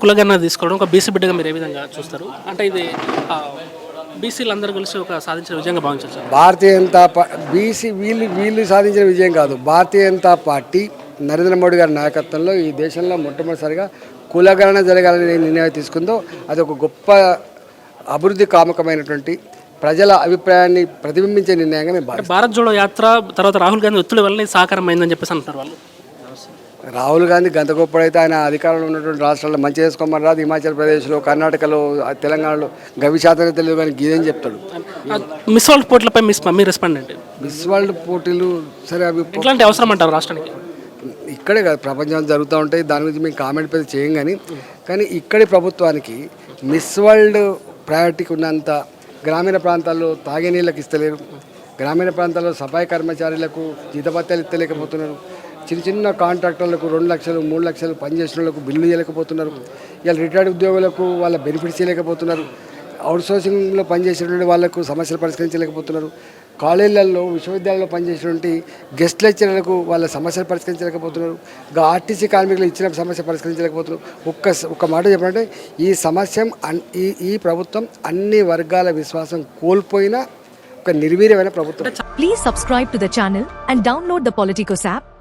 కులగన్న తీసుకోవడం ఒక బీసీ బిడ్డగా మీరు ఏ విధంగా చూస్తారు? అంటే ఇది బీసీలు అందరూ కలిసి ఒక సాధించిన విజయంగా భావించారు భారతీయ జనతా బీసీ వీళ్ళు వీళ్ళు సాధించిన విజయం కాదు. భారతీయ జనతా పార్టీ నరేంద్ర మోడీ గారి నాయకత్వంలో ఈ దేశంలో మొట్టమొదటిసారిగా కులగణన జరగాలని నిర్ణయం తీసుకుందో అది ఒక గొప్ప అభివృద్ధి కామకమైనటువంటి ప్రజల అభిప్రాయాన్ని ప్రతిబింబించే నిర్ణయంగా మేము భారత్ జోడో యాత్ర తర్వాత రాహుల్ గాంధీ ఒత్తిడి వల్ల సాకారం అయిందని చెప్పేసి అంటున్నారు వాళ్ళు. రాహుల్ గాంధీ గంత గొప్పడైతే ఆయన అధికారంలో ఉన్నటువంటి రాష్ట్రాల్లో మంచి చేసుకోమని రాదు. హిమాచల్ ప్రదేశ్లో కర్ణాటకలో తెలంగాణలో గవి శాతం తెలియదు కానీ గీదేం చెప్తాడు? మిస్ వరల్డ్ పోటీలపై మిస్ మీ రెస్పాండ్ ఏంటి? మిస్ వరల్డ్ పోటీలు సరే అవి ఇట్లాంటి అవసరం అంటారు రాష్ట్రానికి? ఇక్కడే కాదు ప్రపంచం జరుగుతూ ఉంటాయి. దాని గురించి మేము కామెంట్ పెద్ద చేయం కానీ కానీ ఇక్కడి ప్రభుత్వానికి మిస్ వరల్డ్ ప్రయారిటీకి ఉన్నంత గ్రామీణ ప్రాంతాల్లో తాగే నీళ్ళకి ఇస్తలేరు. గ్రామీణ ప్రాంతాల్లో సఫాయి కర్మచారులకు జీతభత్యాలు ఇస్తలేకపోతున్నారు. చిన్న చిన్న కాంట్రాక్టర్లకు రెండు లక్షలు మూడు లక్షలు పనిచేసిన వాళ్ళకు బిల్లు చేయలేకపోతున్నారు. ఇలా రిటైర్డ్ ఉద్యోగులకు వాళ్ళ బెనిఫిట్స్ చేయలేకపోతున్నారు. అవుట్సోర్సింగ్లో పనిచేసేటువంటి వాళ్ళకు సమస్యలు పరిష్కరించలేకపోతున్నారు. కాలేజీలలో విశ్వవిద్యాలయంలో పనిచేసినటువంటి గెస్ట్ లెక్చరర్లకు వాళ్ళ సమస్యలు పరిష్కరించలేకపోతున్నారు. ఇంకా ఆర్టీసీ కార్మికులు ఇచ్చిన సమస్య పరిష్కరించలేకపోతున్నారు. ఒక్క ఒక్క మాట చెప్పాలంటే ఈ సమస్య అన్- ఈ ఈ ప్రభుత్వం అన్ని వర్గాల విశ్వాసం కోల్పోయిన ఒక నిర్వీర్యమైన ప్రభుత్వం. Please subscribe to the channel and download the Politicos app